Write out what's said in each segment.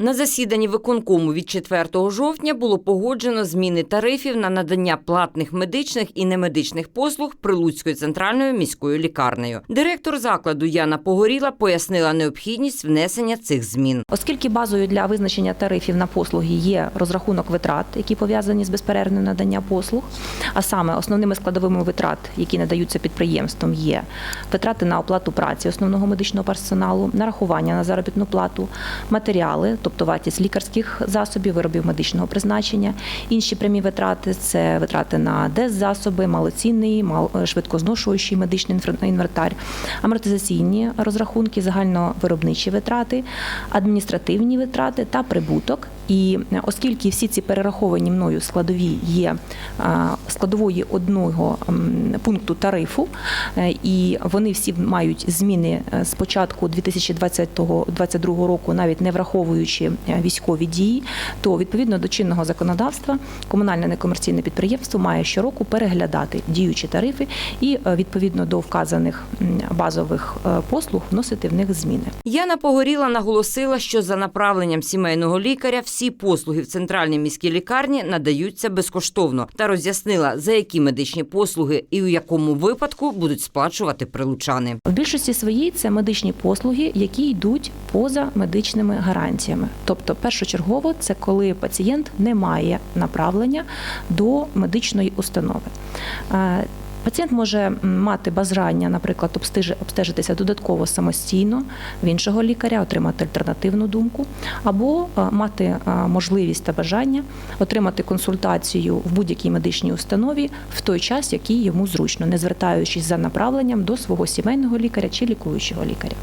На засіданні виконкому від 4 жовтня було погоджено зміни тарифів на надання платних медичних і немедичних послуг Прилуцькою центральною міською лікарнею. Директор закладу Яна Погоріла пояснила необхідність внесення цих змін. Оскільки базою для визначення тарифів на послуги є розрахунок витрат, які пов'язані з безперервним наданням послуг, а саме основними складовими витрат, які надаються підприємством, є витрати на оплату праці основного медичного персоналу, нарахування на заробітну плату, матеріали, тобто вартість лікарських засобів, виробів медичного призначення, інші прямі витрати це витрати на деззасоби, малоцінний, мал- швидкозношуючий медичний інвентар, амортизаційні розрахунки, загальновиробничі витрати, адміністративні витрати та прибуток. І е, оскільки всі ці перераховані мною складові є складової одного пункту тарифу, е, і вони всі мають зміни е, з початку 2022 року, навіть не враховуючи е, військові дії, то відповідно до чинного законодавства комунальне некомерційне підприємство має щороку переглядати діючі тарифи і е, відповідно до вказаних базових е, послуг вносити в них зміни. Яна Погоріла наголосила, що за направленням сімейного лікаря всі послуги в центральній міській лікарні надаються безкоштовно та роз'яснила, за які медичні послуги і у якому випадку будуть сплачувати прилучани. В більшості своїй це медичні послуги, які йдуть поза медичними гарантіями. Тобто, першочергово, це коли пацієнт не має направлення до медичної установи. Пацієнт може мати бажання, наприклад, обстежи- обстежитися додатково самостійно в іншого лікаря, отримати альтернативну думку, або е, мати е, можливість та бажання отримати консультацію в будь-якій медичній установі в той час, який йому зручно, не звертаючись за направленням до свого сімейного лікаря чи лікуючого лікаря.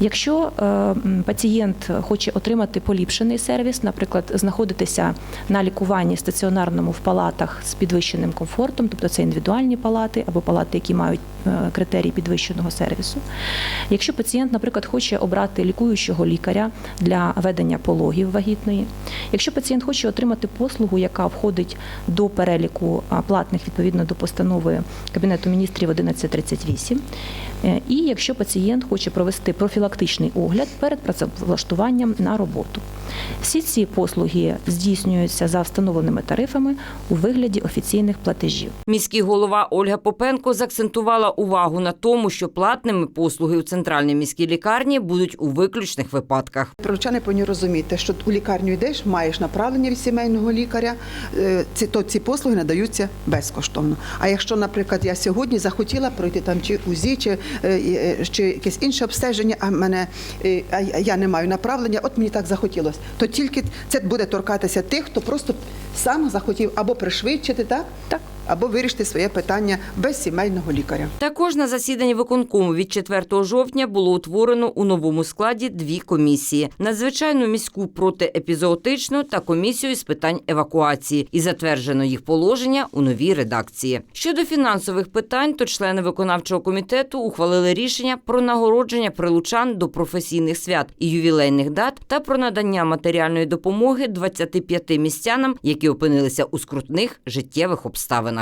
Якщо е, пацієнт хоче отримати поліпшений сервіс, наприклад, знаходитися на лікуванні стаціонарному в палатах з підвищеним комфортом, тобто це індивідуальні палати або палати, які мають е, критерії підвищеного сервісу. Якщо пацієнт, наприклад, хоче обрати лікуючого лікаря для ведення пологів вагітної, якщо пацієнт хоче отримати послугу, яка входить до переліку платних відповідно до постанови Кабінету міністрів 1138, Е, І якщо пацієнт хоче провести профілактичний огляд перед працевлаштуванням на роботу, всі ці послуги здійснюються за встановленими тарифами у вигляді офіційних платежів. Міський голова Ольга Попенко заакцентувала увагу на тому, що платними послуги у центральній міській лікарні будуть у виключних випадках. Прилучани повинні розуміти, що у лікарню йдеш, маєш направлення від сімейного лікаря, е, ці, то ці послуги надаються безкоштовно. А якщо, наприклад, я сьогодні захотіла пройти там чи УЗІ, чи, е, е, чи якесь інше обстеження, а мене а я не маю направлення, от мені так захотілося, то тільки це буде торкатися тих, хто просто сам захотів або пришвидшити, так? Так. Або вирішити своє питання без сімейного лікаря. Також на засіданні виконкому від 4 жовтня було утворено у новому складі дві комісії: надзвичайну міську протиепізоотичну та комісію з питань евакуації, і затверджено їх положення у новій редакції. Щодо фінансових питань, то члени виконавчого комітету ухвалили рішення про нагородження прилучан до професійних свят і ювілейних дат та про надання матеріальної допомоги 25 містянам, які опинилися у скрутних життєвих обставинах.